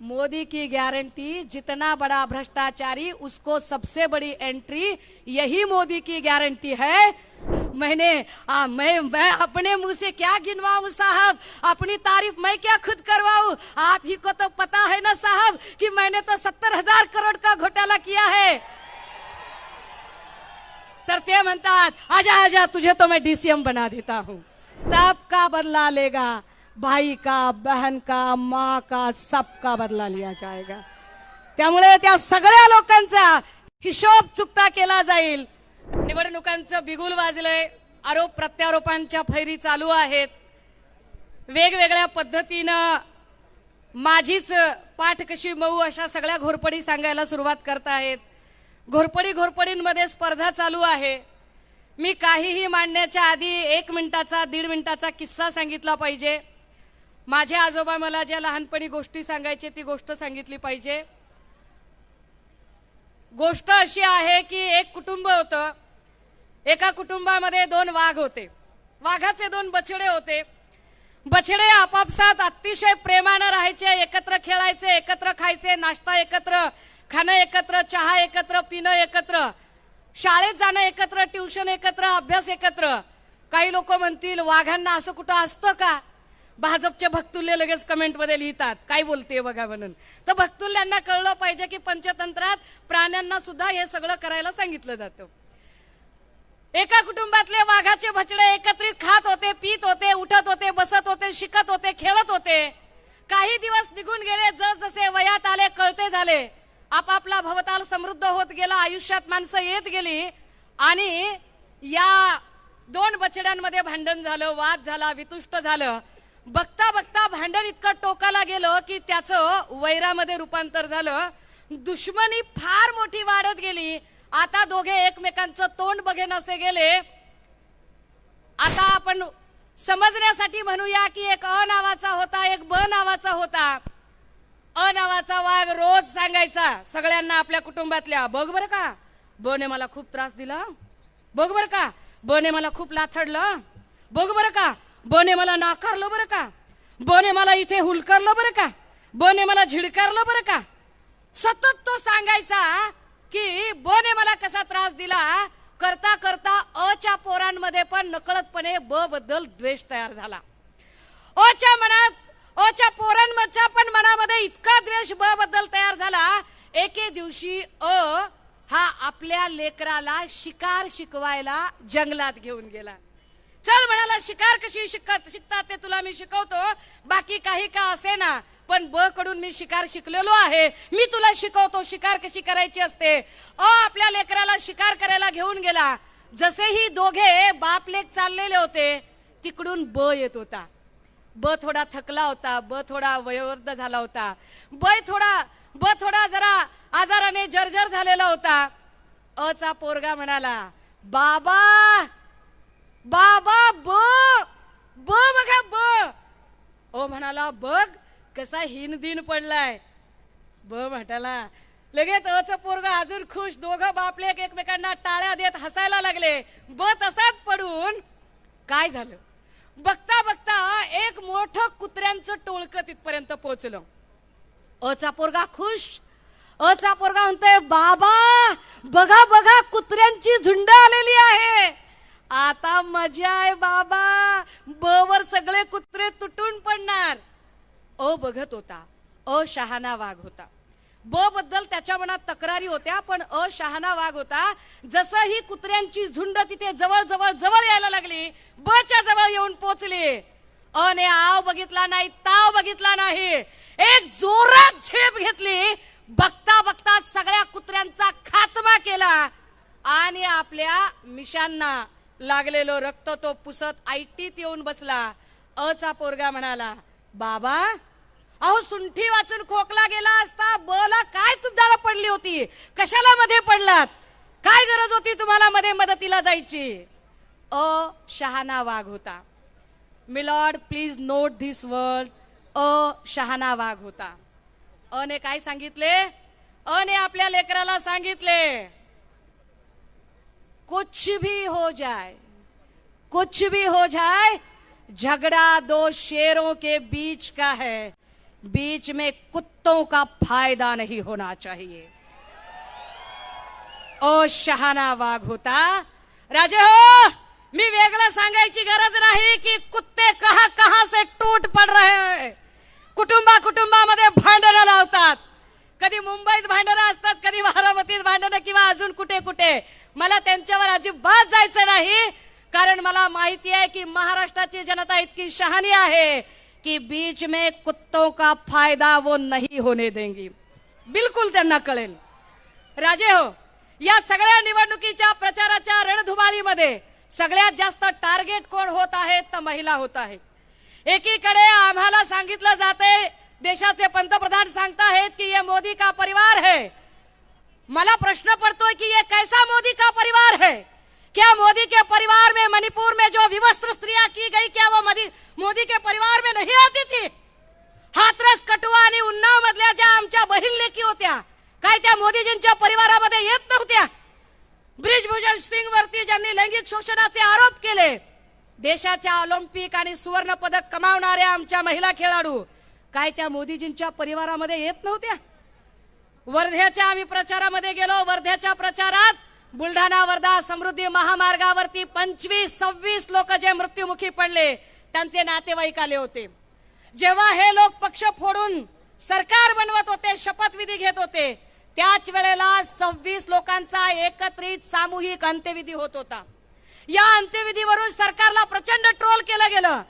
मोदी की गारंटी जितना बड़ा भ्रष्टाचारी उसको सबसे बड़ी एंट्री यही मोदी की गारंटी है। मैंने आ, मैं मैं अपने मुँह से क्या गिनवाऊं साहब? अपनी तारीफ़ मैं क्या खुद करवाऊं? आप ही को तो पता है ना साहब कि मैंने तो सत्तर हज़ार करोड़ का घोटाला किया है। तर ते म्हणतात आजा आजा तुझे तो मैं डीसीएम बना देता हूँ। सबका बदला लेगा। भाई का बहन का माँ का सबका बदला लिया जाएगा. त्यामुळे त्या सगळ्या लोकांचा हिशोब चुकता केला जाईल. निवडणुकांचं बिगुल वाजलंय. आरोप प्रत्यारोपांच्या फैरी चालू आहेत. वेगवेगळ्या पद्धतीनं माझीच पाठ कशी मऊ अशा सगळ्या घोरपडी सांगायला सुरुवात करतायत घोरपडी घोरपडींमध्ये स्पर्धा चालू आहे. मी काहीही मांडण्याच्या आधी एक मिनिटाचा दीड मिनिटाचा किस्सा सांगितला पाहिजे. माझे आजोबा मला ज्या लहानपणी गोष्टी सांगायचे ती गोष्ट सांगितली पाहिजे. गोष्ट अशी आहे की एक कुटुंब होतं. एका कुटुंबामध्ये दोन वाघ होते. वाघाचे दोन बछडे होते. बछडे आपापसात अतिशय प्रेमानं राहायचे एकत्र खेळायचे एकत्र खायचे नाश्ता एकत्र खाणं एकत्र चहा एकत्र पिणं एकत्र शाळेत जाणं एकत्र ट्युशन एकत्र अभ्यास एकत्र. काही लोक म्हणतील वाघांना असं कुठं असतं का? भाजपचे भक्तुल्य लगेच कमेंटमध्ये लिहितात. काय बोलते बघा म्हणून. तर भक्तुल्यांना कळलं पाहिजे की पंचतंत्रात प्राण्यांना सुद्धा हे सगळं करायला सांगितलं जातं. एका कुटुंबातले वाघाचे भचडे एकत्रित खात होते पित होते उठत होते बसत होते शिकत होते खेळत होते. काही दिवस निघून गेले जस जसे वयात आले कळते झाले. आपापला भवताल समृद्ध होत गेला आयुष्यात माणसं येत गेली. आणि या दोन बछड्यांमध्ये भांडण झालं वाद झाला वितुष्ट झालं. बघता बघता भांडण इतकं टोकाला गेलं की त्याचं वैरामध्ये रूपांतर झालं. दुश्मनी फार मोठी वाढत गेली. आता दोघे एकमेकांचं तोंड बघेन असे गेले. आता आपण समजण्यासाठी म्हणूया की एक अ नावाचा होता एक ब नावाचा होता. अ नावाचा वाघ रोज सांगायचा सगळ्यांना आपल्या कुटुंबातल्या बघ बर का बने मला खूप त्रास दिला. बघ बर का बने मला खूप लाथडलं. बघ बर का बोने मला नाकारलं बरं का? ब मला इथे हुलकारलं बरं का? बोने मला झिडकारलं बरं का? सतत तो सांगायचा की बोने मला कसा त्रास दिला? करता करता अ च्या पोरांमध्ये पण नकळतपणे ब बद्दल द्वेष तयार झाला. अ च्या मनात अ च्या पण मनामध्ये इतका द्वेष ब बद्दल तयार झाला. एके दिवशी अ हा आपल्या लेकराला शिकार शिकवायला जंगलात घेऊन गेला. चल म्हणाला शिकार कशी शिकत शिकतात ते तुला मी शिकवतो. बाकी काही का असे ना पण ब कडून मी शिकार शिकलेलो आहे. मी तुला शिकवतो शिकार कशी करायची असते. अ आपल्या लेकराला शिकार करायला घेऊन गेला. जसेही दोघे बाप लेक चाललेले होते तिकडून ब येत होता. ब थोडा थकला होता ब थोडा वयोवृद्ध झाला होता. ब थोडा ब थोडा जरा आजाराने जर्जर झालेला होता. अ चा पोरगा म्हणाला बाबा बाबा ब ब बघा ब. ओ म्हणाला बघ कसा हिन दिन पडलाय. ब म्हणाला लगेच अच पोरग अजून खुश दोघं बापले एकमेकांना टाळ्या देत हसायला लागले. ब तसाच पडून काय झालं? बघता बघता एक मोठं कुत्र्यांचं टोळकं तिथपर्यंत पोहोचलं. अचा पोरगा खुश अचा पोरगा म्हणतोय बाबा बघा बघा कुत्र्यांची झुंड आलेली आहे. आता मजा आहे बाबा. बवर सगळे कुत्रे तुटून पडणार. अ बघत होता. अ शहाणा वाघ होता. ब बद्दल त्याच्या मनात तक्रारी होत्या पण अ शहाणा वाघ होता. जसं ही कुत्र्यांची झुंड तिथे जवळ जवळ जवळ यायला लागली ब च्या जवळ येऊन पोचली. अ ने आव बघितला नाही ताव बघितला नाही. एक जोरात झेप घेतली. बघता बघता सगळ्या कुत्र्यांचा खात्मा केला. आणि आपल्या मिशांना लागलेलो रक्त तो पुसत आयटीत येऊन बसला. अचा पोरगा म्हणाला बाबा अहो सुंठी वाचून खोकला गेला असता बोला काय तुम्हाला पडली होती? कशाला मध्ये पडलात? काय गरज होती तुम्हाला मध्ये मदतीला जायची? अ शहाणा वाघ होता. Milord please note this word. अ शहाणा वाघ होता. अने काय सांगितले? अने आपल्या लेकराला सांगितले कुछ भी हो जाए, कुछ भी हो जाए, झगड़ा दो शेरों के बीच का है। बीच में कुत्तों का फ़ायदा नहीं होना चाहिए। ओ शहाना वाघ होता, राजे हो, मी वेगळं बीच में कुत्तों का फायदा वो नहीं होने देंगी। बिलकुल त्यांना कळेल। राजे हो या सगळ्या निवडणुकीच्या प्रचाराच्या रणधुमाळीमध्ये सगळ्यात जास्त टार्गेट कोण होत आहे तर महिला होत आहे. एकीकडे आम्हाला सांगितलं जाते देशाचे पंतप्रधान सांगताहेत की ये मोदी का परिवार है. मला प्रश्न पड़तोय की ये कैसा मोदी का परिवार है? क्या मोदी के परिवार में मणिपुर में जो विवस्त्र स्त्रियां की गई क्या वो मोदी मोदी के परिवार में नहीं आती थी। हाथरस कटुआ आणि उन्नाव मधल्या ज्या आमच्या बहीण लेखी होत्या काय त्या मोदीजींच्या परिवारामध्ये येत नव्हत्या? ब्रिजभूषण सिंग वरती ज्यांनी लैंगिक शोषणाचे आरोप केले देशाच्या ऑलिम्पिक आणि सुवर्ण पदक कमावणाऱ्या आमच्या महिला खेळाडू काय त्या मोदीजींच्या परिवारामध्ये येत नव्हत्या? वर्ध्याच्या आम्ही प्रचारामध्ये गेलो वर्ध्याच्या प्रचारात बुलढाणा वर्धा समृद्धी महामार्गावरती पंचवीस सव्वीस लोक जे मृत्युमुखी पडले त्यांचे नातेवाईक आले होते. जेव्हा हे लोक पक्ष फोडून सरकार बनवत होते शपथविधी घेत होते त्याच वेळेला सव्वीस लोकांचा एकत्रित सामूहिक अंत्यविधी होत होता. या अंत्यविधीवरून सरकारला प्रचंड ट्रोल केलं गेलं.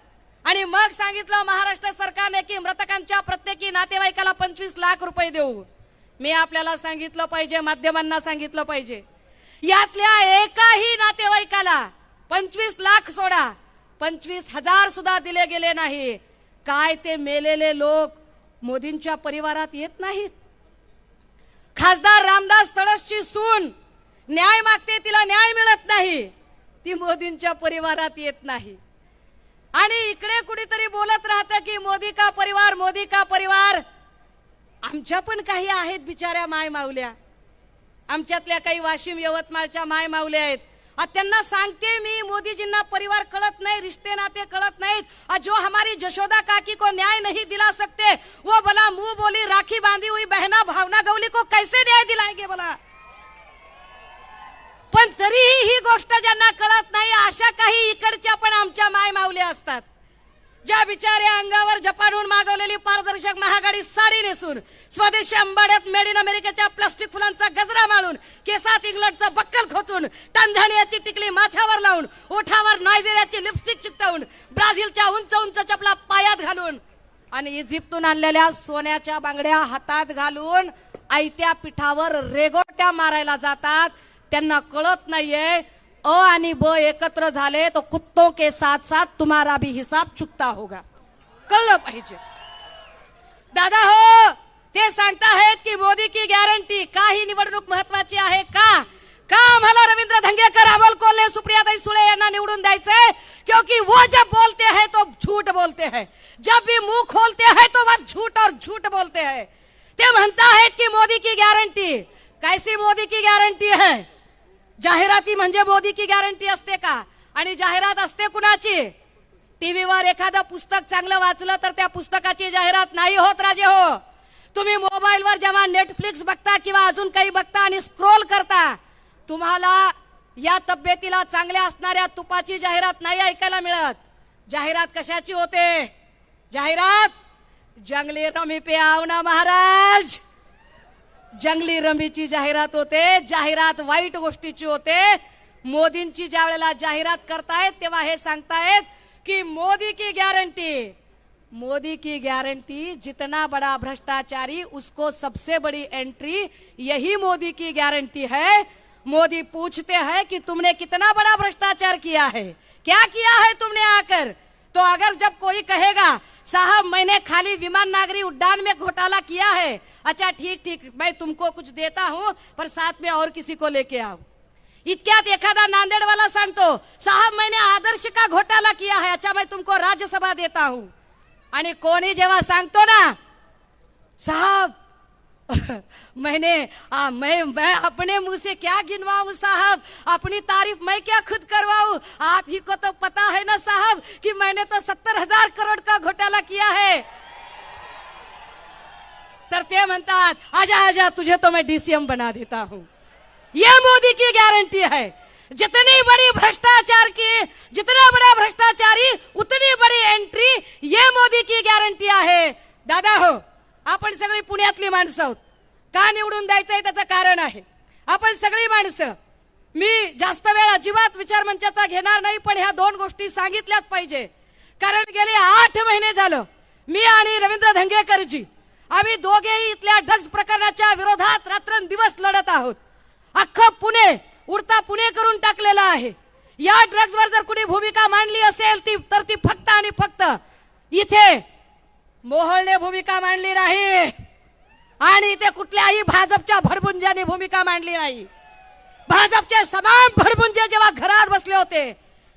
आणि मग सांगितलं महाराष्ट्र सरकारने की मृतकांच्या प्रत्येकी नातेवाईकाला पंचवीस लाख रुपये देऊ. मी आपल्याला सांगितलं पाहिजे माध्यमांना सांगितलं पाहिजे. यातल्या एकाही नातेवाईकाला पंचवीस लाख सोडा. पंचवीस हजार सुद्धा दिले गेले नाही. काय ते मेलेले लोक मोदींच्या परिवारात येत नाहीत? खासदार रामदास तळसची सून न्याय मागते तिला न्याय मिळत नाही. ती मोदींच्या परिवारात येत नाही. आणि इकडे कुणीतरी बोलत राहतं की मोदी का परिवार मोदी का परिवार? आमच्या पण काही आहेत बिचाऱ्या माय माऊल्या आमच्यातल्या काही वाशिम यवतमाळच्या माय माऊल्या आहेत. त्यांना सांगते मी मोदीजींना परिवार कळत नाही रिश्ते नाते कळत नाहीत. जो हमारी जशोदा काकी को न्याय नहीं दिला सकते वो बोला मुंह बोली राखी बांधी हुई बहना भावना गवली को कैसे न्याय दिलाएंगे बोला? पण तरीही ही गोष्ट ज्यांना कळत नाही अशा काही इकडच्या पण आमच्या माय माऊल्या असतात. ज्या बिचाऱ्या अंगावर झपा मागवलेली पारदर्शक महागाडी साडी नेसून स्वदेशी अंबाड्यात मेड इन अमेरिकेच्या प्लास्टिक फुलांचा गजरा माळून केसात इंग्लंडचं बक्कल खोचून टांझानियाची टिकली माथ्यावर लावून ओठावर नायजेरियाची लिपस्टिक चिकटवून ब्राझीलच्या उंच उंच चपला पायात घालून आणि इजिप्तून आणलेल्या सोन्याच्या बांगड्या हातात घालून आयत्या पिठावर रेगोट्या मारायला जातात. त्यांना कळत नाहीये अ आणि ब एकत्र झाले तो कुत्तों के साथ साथ तुम्हारा भी हिसाब चुकता होगा. कळलं पाहिजे. दादा हो ते सांगताहेत की मोदी की गॅरंटी का ही निवडणूक महत्वाची आहे का? का आम्हाला रवींद्र धंगेकर अमोल कोल्हे सुप्रियाताई सुळे यांना निवडून द्यायचंय क्योंकि वो जब बोलते हैं तो झूठ बोलते हैं. जब भी मुंह खोलते हैं तो बस झूठ और झूठ बोलते हैं. ते म्हणता है की मोदी की गॅरंटी कैसी मोदी की गॅरंटी है? जाहिराती म्हणजे मोदी की गॅरंटी असते का? आणि जाहिरात असते कुणाची? टीव्हीवर एखादं पुस्तक चांगलं वाचलं तर त्या पुस्तकाची जाहिरात नाही होत राजे हो. तुम्ही मोबाईलवर जेव्हा नेटफ्लिक्स बघता किंवा अजून काही बघता आणि स्क्रोल करता तुम्हाला या तब्येतीला चांगल्या असणाऱ्या तुपाची जाहिरात नाही ऐकायला मिळत. जाहिरात कशाची होते? जाहिरात? जंगली रमी पे आव ना महाराज. जंगली रमीची जाहिरात होते जाहिरात वाईट गोष्टीची होते. मोदींची ज्या वेळेला जाहिरात करतायत तेव्हा हे सांगतायत की मोदी की गारंटी। मोदी की गारंटी, जितना बड़ा भ्रष्टाचारी, उसको सबसे बड़ी एंट्री यही मोदी की गारंटी है। मोदी पूछते हैं कि तुमने कितना बड़ा भ्रष्टाचार किया है? क्या किया है तुमने आकर? तो अगर जब कोई कहेगा, साहब, मैंने खाली विमान नागरी उड्डान में घोटाला किया है। अच्छा ठीक ठीक, मैं तुमको कुछ देता हूँ, पर साथ में और किसी को लेके आओ इतक्यात एखादा नांदेडवाला सांगतो साहब मैंने आदर्श का घोटाला किया है अच्छा मैं तुमको राज्यसभा देता हूं. आणि कोणी जेव्हा सांगतो ना साहब मैंने आ, मैं मैं अपने मुंह से क्या गिनवाऊं साहब? अपनी तारीफ मैं क्या खुद करवाऊं? आप ही को तो पता है ना साहब कि मैंने तो सत्तर हजार करोड़ का घोटाला किया है। तर ते म्हणतात आजा आजा तुझे तो मैं डीसीएम बना देता हूं. ये मोदी की गारंटी है। जितनी बड़ी भ्रष्टाचार की जितना बड़ा भ्रष्टाचारी उतनी बड़ी एंट्री ये मोदी की गॅरंटी आहे। दादा हो आपण सगळी पुण्यातली माणसं आहोत. का निवडून द्यायचंय त्याचं कारण आहे. आपण सगळी माणसं मी जास्त वेळ अजिबात विचार मंचाचा घेणार नाही पण ह्या दोन गोष्टी सांगितल्याच पाहिजे. कारण गेले आठ महिने झालं मी आणि रवींद्र धंगेकरजी आम्ही दोघेही इथल्या ड्रग्ज प्रकरणाच्या विरोधात रात्रंदिवस लढत आहोत. अख्खं पुणे उडता पुणे करून टाकलेला आहे. या ड्रग्ज वर जर कुणी भूमिका मांडली असेल ती तर ती फक्त आणि फक्त इथे मोहळने भूमिका मांडली नाही. आणि इथे कुठल्याही भाजपच्या भडबुंजाने भूमिका मांडली नाही. भाजपचे समान भडबुंजे जेव्हा घरात बसले होते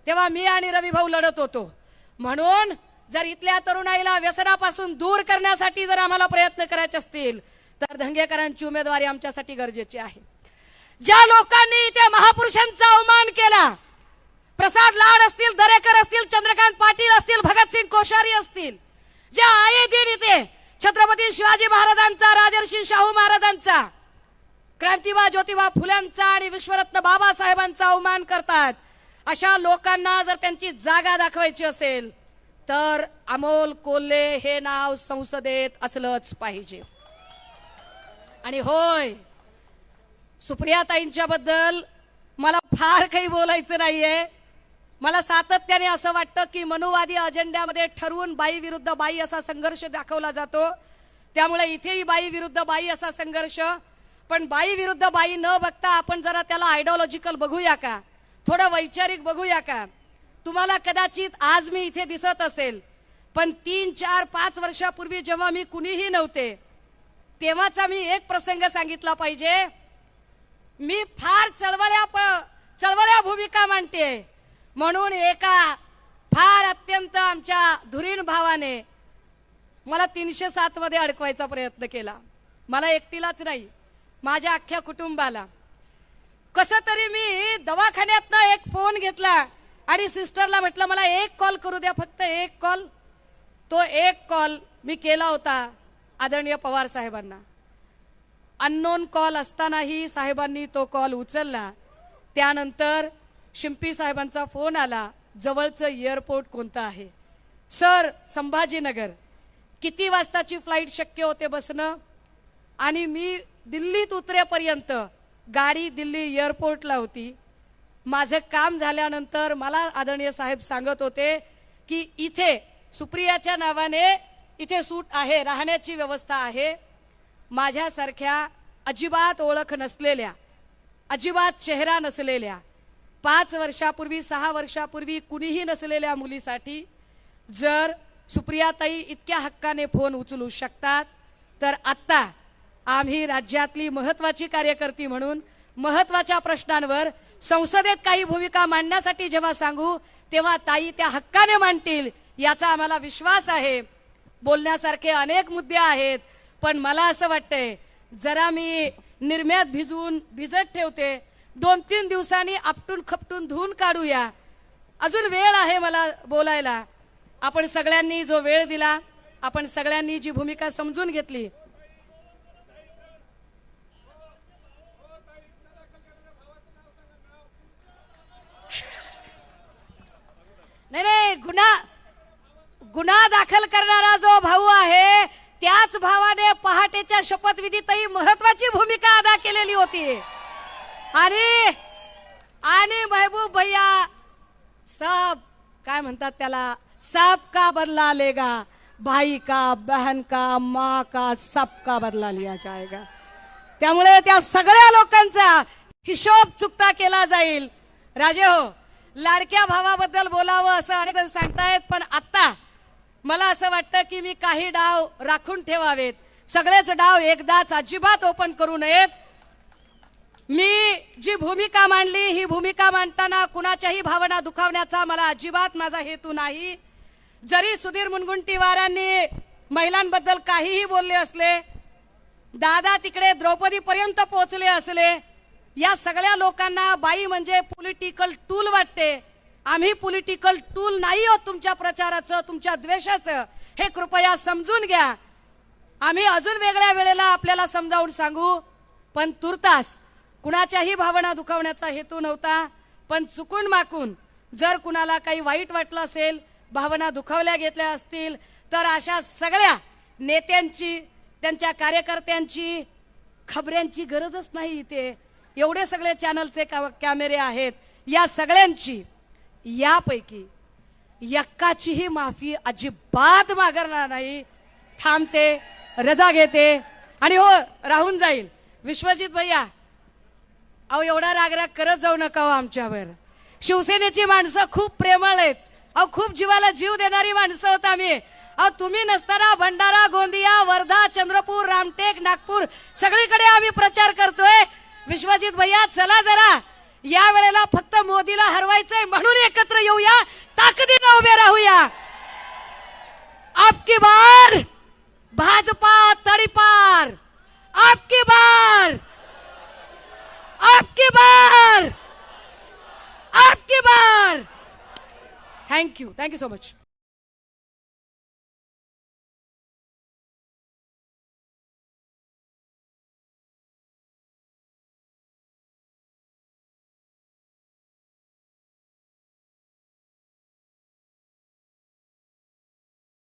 तेव्हा मी आणि रवी भाऊ लढत होतो. म्हणून जर इथल्या तरुणाईला व्यसनापासून दूर करण्यासाठी जर आम्हाला प्रयत्न करायचे असतील तर धंगेकरांची उमेदवारी आमच्यासाठी गरजेची आहे. ज्या लोकांनी त्या महापुरुषांचा अवमान केला प्रसाद लाड असतील दरेकर असतील चंद्रकांत पाटील असतील भगतसिंग कोश्यारी असतील ज्या आये दिन इथे छत्रपती शिवाजी महाराजांचा राजर्षी शाहू महाराजांचा क्रांतिबा ज्योतिबा फुल्यांचा आणि विश्वरत्न बाबासाहेबांचा अवमान करतात अशा लोकांना जर त्यांची जागा दाखवायची असेल तर अमोल कोल्हे हे नाव संसदेत असलंच पाहिजे. आणि होय सुप्रियाताईंच्या बद्दल मला फार काही बोलायचं नाहीये. मला सातत्याने असं वाटतं की मनुवादी अजेंड्यामध्ये ठरवून बाई विरुद्ध बाई असा संघर्ष दाखवला जातो. त्यामुळे इथेही बाई विरुद्ध बाई असा संघर्ष. पण बाई विरुद्ध बाई न बघता आपण जरा त्याला आयडिओलॉजिकल बघूया का? थोडं वैचारिक बघूया का? तुम्हाला कदाचित आज मी इथे दिसत असेल पण तीन चार पाच वर्षापूर्वी जेव्हा मी कुणीही नव्हते तेव्हाचा मी एक प्रसंग सांगितला पाहिजे. मी फार चळवळ्या प- चळवळ्या भूमिका मांडते. म्हणून एका फार अत्यंत आमच्या धुरीण भावाने मला तीनशे सात मध्ये अडकवायचा प्रयत्न केला. मला एकटीलाच नाही माझ्या अख्ख्या कुटुंबाला. कस तरी मी दवाखान्यातनं एक फोन घेतला आणि सिस्टरला म्हटलं मला एक कॉल करू द्या फक्त एक कॉल तो एक कॉल मी केला होता आदरणीय पवार साहेबांना. अननोन कॉल असतानाही साहेबांनी तो कॉल उचलला. त्यानंतर शिंपी साहेबांचा फोन आला. जवळचं एअरपोर्ट कोणतं आहे? सर संभाजीनगर किती वाजताची फ्लाईट शक्य होते बसणं आणि मी दिल्लीत उतरेपर्यंत गाडी दिल्ली एअरपोर्टला होती. माझं काम झाल्यानंतर मला आदरणीय साहेब सांगत होते की इथे सुप्रियाच्या नावाने इथे सूट आहे राहण्याची व्यवस्था आहे. माझ्यासारख्या अजिबात ओळख नसलेल्या अजिबात चेहरा नसलेल्या पाच वर्षापूर्वी सहा वर्षापूर्वी कुणीही नसलेल्या मुलीसाठी जर सुप्रियाताई इतक्या हक्काने फोन उचलू शकतात तर आत्ता आम्ही राज्यातली महत्वाची कार्यकर्ती म्हणून महत्त्वाच्या प्रश्नांवर संसदेत काही भूमिका मांडण्यासाठी जेव्हा सांगू तेव्हा ताई त्या हक्काने मांडतील याचा आम्हाला विश्वास आहे. बोलण्यासारखे अनेक मुद्दे आहेत. पण मला असं वाटतंय जरा मी निर्म्यात भिजवून भिजत ठेवते. दोन तीन दिवसांनी आपटून खपटून धुवून काढूया. अजून वेळ आहे मला बोलायला. आपण सगळ्यांनी जो वेळ दिला आपण सगळ्यांनी जी भूमिका समजून घेतली. नाही नाही गुन्हा गुन्हा दाखल करणारा जो भाऊ आहे त्याच भावाने पहाटेच्या शपथविधीतही महत्वाची भूमिका अदा केलेली होती. आणि आणि महबूब भैया सब काय म्हणतात त्याला? सब का बदला लेगा? भाई का बहन का माँ का सबका बदला लिया जाएगा? त्यामुळे त्या सगळ्या लोकांचा हिशोब चुकता केला जाईल. राजे हो लाडक्या भावाबद्दल बोलावं असं अनेक जण सांगतायत पण आता मला असं वाटतं की मी काही डाव राखून ठेवावेत. सगळेच डाव एकदाच अजिबात ओपन करू नयेत. मी जी भूमिका मांडली ही भूमिका मांडताना कुणाच्याही भावना दुखावण्याचा मला अजिबात माझा हेतू नाही. जरी सुधीर मुनगुंटीवारांनी महिलांबद्दल काहीही बोलले असले दादा तिकडे द्रौपदी पर्यंत पोहोचले असले या सगळ्या लोकांना बाई म्हणजे पॉलिटिकल टूल वाटते. आम्ही पॉलिटिकल टूल नाही आहोत तुमच्या प्रचाराचं तुमच्या द्वेषाचं. हे कृपया समजून घ्या. आम्ही अजून वेगळ्या वेळेला आपल्याला समजावून सांगू पण तुर्तास कुणाच्याही भावना दुखावण्याचा हेतू नव्हता पण चुकून माकून जर कुणाला काही वाईट वाटलं असेल भावना दुखावल्या घेतल्या असतील तर अशा सगळ्या नेत्यांची त्यांच्या कार्यकर्त्यांची खबऱ्यांची गरजच नाही इथे. एवढे सगळे चॅनलचे कॅमेरे आहेत. या सगळ्यांची यापैकी यक्काचीही माफी अजिबात मागणार नाही. थांबते रजा घेते आणि हो राहून जाईल. विश्वजित भैया अहो एवढा रागराग करत जाऊ नका हो आमच्यावर. शिवसेनेची माणसं खूप प्रेमळ आहेत. अहो खूप जीवाला जीव देणारी माणसं होत आम्ही. अहो तुम्ही नसताना भंडारा गोंदिया वर्धा चंद्रपूर रामटेक नागपूर सगळीकडे आम्ही प्रचार करतोय. विश्वजित भैया चला जरा. या वेळेला फक्त मोदीला हरवायचंय म्हणून एकत्र येऊया. ताकदीनं उभे राहूया. आपकी बार भाजपा तडीपार. आपकी बार आपकी बार आपकी बार. Thank you thank you so much